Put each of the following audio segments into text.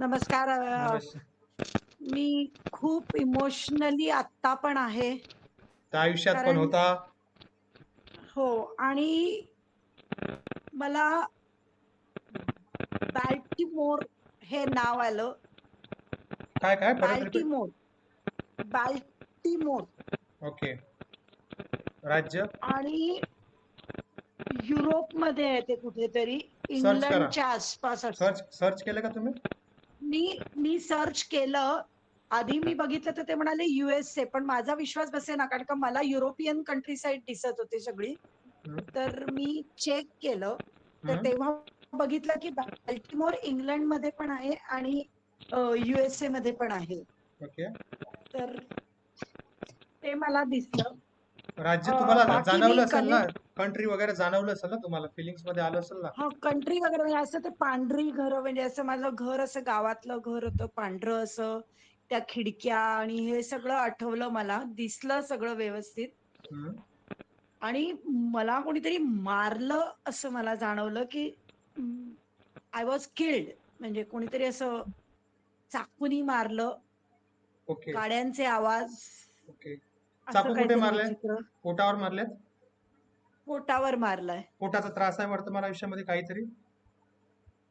नमस्कार. मी खूप इमोशनली आत्ता पण आहे. त्या आयुष्यात पण होता. हो आणि मला बाल्टिमोर हे नाव आलं. काय काय बाल्टिमोर. बाल्टिमोर ओके राज्य आणि युरोपमध्ये आहे ते कुठेतरी. इंग्लंडच्या आसपास. सर्च सर्च केलं का तुम्ही मी मी सर्च केलं. आधी मी बघितलं तर ते म्हणाले युएसए पण माझा विश्वास बसेना कारण का मला युरोपियन कंट्री साईड दिसत होती सगळी. तर मी चेक केलं. तर. तेव्हा बघितलं की बाल्टिमोर इंग्लंडमध्ये पण आहे आणि युएसए मध्ये पण आहे. तर ते मला दिसलं. राज्य तुम्हाला जाणवलं असेल ना? कंट्री वगैरे जाणवलं असेल ना तुम्हाला? फिलिंग्समध्ये आलं असेल ना? हा कंट्री वगैरे म्हणजे असं ते पांढरी घर म्हणजे असं माझं घर असं गावातलं घर होतं पांढरं असं त्या खिडक्या आणि हे सगळं आठवलं मला. दिसलं सगळं व्यवस्थित. हम्म. आणि मला कोणीतरी मारलं असं मला जाणवलं की आय वॉज किल्ड म्हणजे कोणीतरी असं चाकूनी मारलं. ओके. गाड्यांचे आवाज. ओके. असं चाकू कुठे काहीतरी मारलंय? विचित्र. पोटावर मारलेत? पोटावर मारलाय. पोटाचा त्रास आहे वर्तमान आयुष्यामध्ये काहीतरी?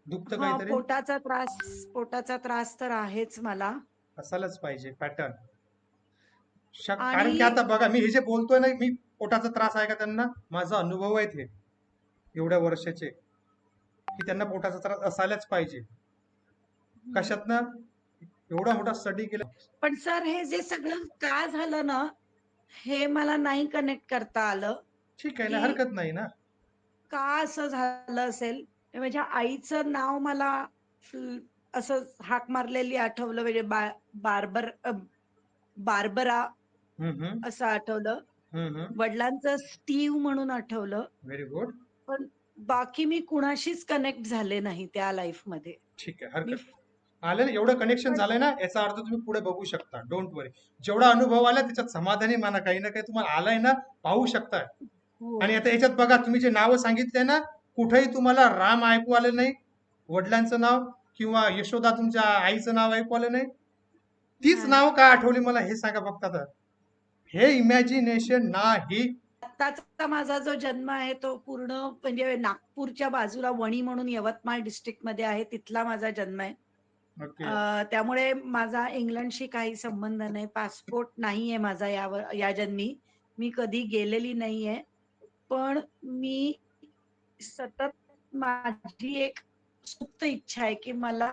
दुखतं हा काहीतरी? पोटाचा त्रास पोटाचा त्रास तर आहेच मला. असायलाच पाहिजे पॅटर्न. आणि- कारण की आता बघा मी हे जे बोलतोय ना मी पोटाचा त्रास आहे का त्यांना? माझा अनुभव आहेत हे एवढ्या वर्षाचे. की त्यांना पोटाचा त्रास असायलाच पाहिजे. कशातनं एवढा मोठा स्टडी केला. पण सर हे जे सगळं का झालं ना हे मला नाही कनेक्ट करता आलं. ठीक आहे ना हरकत नाही ना. का असं झालं असेल? माझ्या आईचं नाव मला असं हाक मारलेली आठवलं म्हणजे बा- बार्बर अ, बार्बरा हम्म असं आठवलं. वडिलांचं स्टीव म्हणून आठवलं. व्हेरी गुड पण बाकी मी कुणाशीच कनेक्ट झाले नाही त्या लाईफमध्ये. ठीक आहे मी हरकत आलं ना एवढं कनेक्शन झालंय ना याचा अर्थ तुम्ही पुढे बघू शकता. डोंट वरी जेवढा अनुभव आला त्याच्यात समाधानी माना. काही ना काही तुम्हाला आलाय ना पाहू शकताय. आणि आता याच्यात बघा तुम्ही जे नावं सांगितले ना कुठेही तुम्हाला राम ऐकू आलं नाही वडिलांचं नाव किंवा यशोदा तुमच्या आईचं नाव ऐकू आलं नाही तीच. नाव का आठवली मला हे सांगा फक्त आता. हे इमॅजिनेशन नाही. आत्ताचा माझा जो जन्म आहे तो पूर्ण म्हणजे नागपूरच्या बाजूला वणी म्हणून यवतमाळ डिस्ट्रिक्टमध्ये आहे तिथला माझा जन्म आहे. त्यामुळे माझा इंग्लंडशी काही संबंध नाही पासपोर्ट नाहीये माझा यावर या जन्मी. मी कधी गेलेली नाहीये. पण मी सतत माझी एक सुप्त इच्छा आहे की मला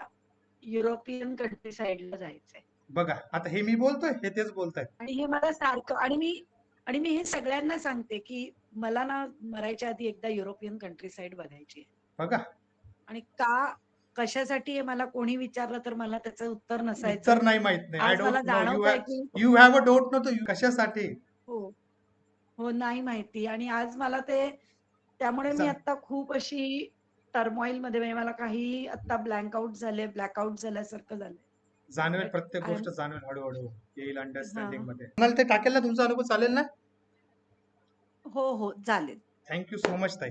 युरोपियन कंट्री साईडला जायचंय. बघा आता हे मी बोलतोय हे तेच बोलताय आणि हे मला सारखं आणि मी आणि मी हे सगळ्यांना सांगते की मला ना मरायच्या आधी एकदा युरोपियन कंट्री साईड बघायची आहे. बघा. आणि का कशासाठी हे मला कोणी विचारलं तर मला त्याचं उत्तर नसायचं. उत्तर नाही माहीत नाही. आय आज मला डोंट नो यू जाणवतंय की you have a don't know कशासाठी? हो. हो नाही माहिती. आणि आज मला ते त्यामुळे मी आता खूप अशी टर्मॉइलमध्ये म्हणजे मला काही आता ब्लँक आउट झाले ब्लॅकआउट झाल्यासारखं झालंय. जाणवेल प्रत्येक गोष्ट जाणवेल हळूहळू येईल अंडरस्टँडिंग. मध्ये. तुम्हाला ते टाकेल ना तुमचा अनुभव चालेल ना? हो हो चालेल. थँक्यू सो मच ताई.